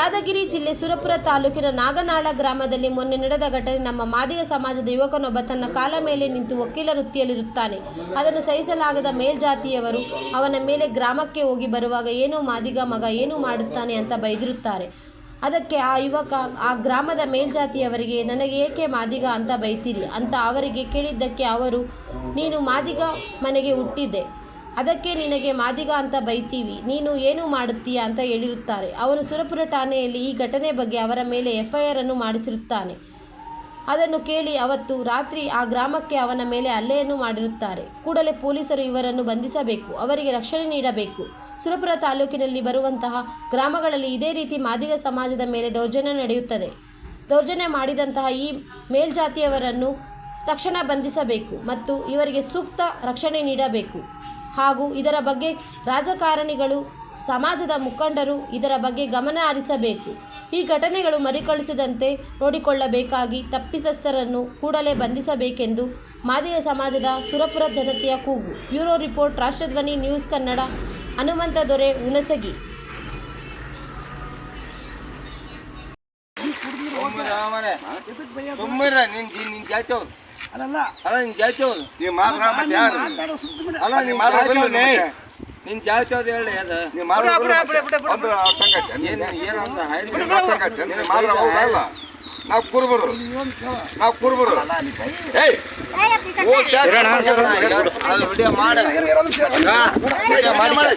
ಯಾದಗಿರಿ ಜಿಲ್ಲೆ ಸುರಪುರ ತಾಲೂಕಿನ ನಾಗನಾಳ ಗ್ರಾಮದಲ್ಲಿ ಮೊನ್ನೆ ನಡೆದ ಘಟನೆ. ನಮ್ಮ ಮಾದಿಗ ಸಮಾಜದ ಯುವಕನೊಬ್ಬ ತನ್ನ ಕಾಲ ಮೇಲೆ ನಿಂತು ವಕೀಲ ವೃತ್ತಿಯಲ್ಲಿರುತ್ತಾನೆ. ಅದನ್ನು ಸಹಿಸಲಾಗದ ಮೇಲ್ಜಾತಿಯವರು ಅವನ ಮೇಲೆ ಗ್ರಾಮಕ್ಕೆ ಹೋಗಿ ಬರುವಾಗ ಏನೋ ಮಾದಿಗ ಮಗ ಏನು ಮಾಡುತ್ತಾನೆ ಅಂತ ಬೈದಿರುತ್ತಾರೆ. ಅದಕ್ಕೆ ಆ ಯುವಕ, ಆ ಗ್ರಾಮದ ಮೇಲ್ಜಾತಿಯವರಿಗೆ ನನಗೆ ಏಕೆ ಮಾದಿಗ ಅಂತ ಬೈತೀರಿ? ಅಂತ ಅವರಿಗೆ ಕೇಳಿದ್ದಕ್ಕೆ ಅವರು, ನೀನು ಮಾದಿಗ ಮನೆಗೆ ಹುಟ್ಟಿದ್ದೆ. ಅದಕ್ಕೆ ನಿನಗೆ ಮಾದಿಗ ಅಂತ ಬೈತೀವಿ. ನೀನು ಏನು ಮಾಡುತ್ತೀಯ ಅಂತ ಹೇಳಿರುತ್ತಾರೆ. ಅವನು ಸುರಪುರ ಠಾಣೆಯಲ್ಲಿ ಈ ಘಟನೆ ಬಗ್ಗೆ ಅವರ ಮೇಲೆ ಎಫ್ಐಆರ್ ಅನ್ನು ಮಾಡಿಸಿರುತ್ತಾನೆ. ಅದನ್ನು ಕೇಳಿ ಅವತ್ತು ರಾತ್ರಿ ಆ ಗ್ರಾಮಕ್ಕೆ ಅವನ ಮೇಲೆ ಹಲ್ಲೆಯನ್ನು ಮಾಡಿರುತ್ತಾರೆ. ಕೂಡಲೇ ಪೊಲೀಸರು ಇವರನ್ನು ಬಂಧಿಸಬೇಕು. ಅವರಿಗೆ ರಕ್ಷಣೆ ನೀಡಬೇಕು. ಸುರಪುರ ತಾಲೂಕಿನಲ್ಲಿ ಬರುವಂತಹ ಗ್ರಾಮಗಳಲ್ಲಿ ಇದೇ ರೀತಿ ಮಾದಿಗ ಸಮಾಜದ ಮೇಲೆ ದೌರ್ಜನ್ಯ ನಡೆಯುತ್ತದೆ. ದೌರ್ಜನ್ಯ ಮಾಡಿದಂತಹ ಈ ಮೇಲ್ಜಾತಿಯವರನ್ನು ತಕ್ಷಣ ಬಂಧಿಸಬೇಕು ಮತ್ತು ಇವರಿಗೆ ಸೂಕ್ತ ರಕ್ಷಣೆ ನೀಡಬೇಕು. ಹಾಗೂ ಇದರ ಬಗ್ಗೆ ರಾಜಕಾರಣಿಗಳು, ಸಮಾಜದ ಮುಖಂಡರು ಇದರ ಬಗ್ಗೆ ಗಮನ ಹರಿಸಬೇಕು. ಈ ಘಟನೆಗಳು ಮರುಕಳಿಸದಂತೆ ನೋಡಿಕೊಳ್ಳಬೇಕಾಗಿ ತಪ್ಪಿತಸ್ಥರನ್ನು ಕೂಡಲೇ ಬಂಧಿಸಬೇಕೆಂದು ಮಾದಿಯ ಸಮಾಜದ ಸುರಪುರ ಜನತೆಯ ಕೂಗು. Bureau report, Rashtradhwani, news Kannada, Hanumantha Dore, Hunasagi. ಅಲ್ಲಲ್ಲ ಅಲ್ಲ ನಿನ್ ಜಾತಿ ಅವ್ರು ನೀವು ಮಾತ್ರ ಮತ್ತೆ ಯಾರು ಮಾತಾಡೋ ಅಲ್ಲ ನಿನ್ ಮಾತ್ರ ನಿಮಗೆ. ನಿನ್ ಜಾತಿ ಅವ್ರು ಹೇಳಿ ಅದ ನೀವು ಮಾತ್ರ. ಅಂದ್ರೆ ಅರ್ಥಂಗತ್ತೆ. ಏನ್ ನೀವು ಅರ್ಥಂಗತ್ತೆ. ನೀವು ಮಾತ್ರ ಹೌದಾ ಅಲ್ಲ? ನಾವು ಕುರುಬರು ನಾವು ಕುರುಬರು ಅಲ್ಲ, ಏಯ್ ಮಾಡ ಮಾಡಿ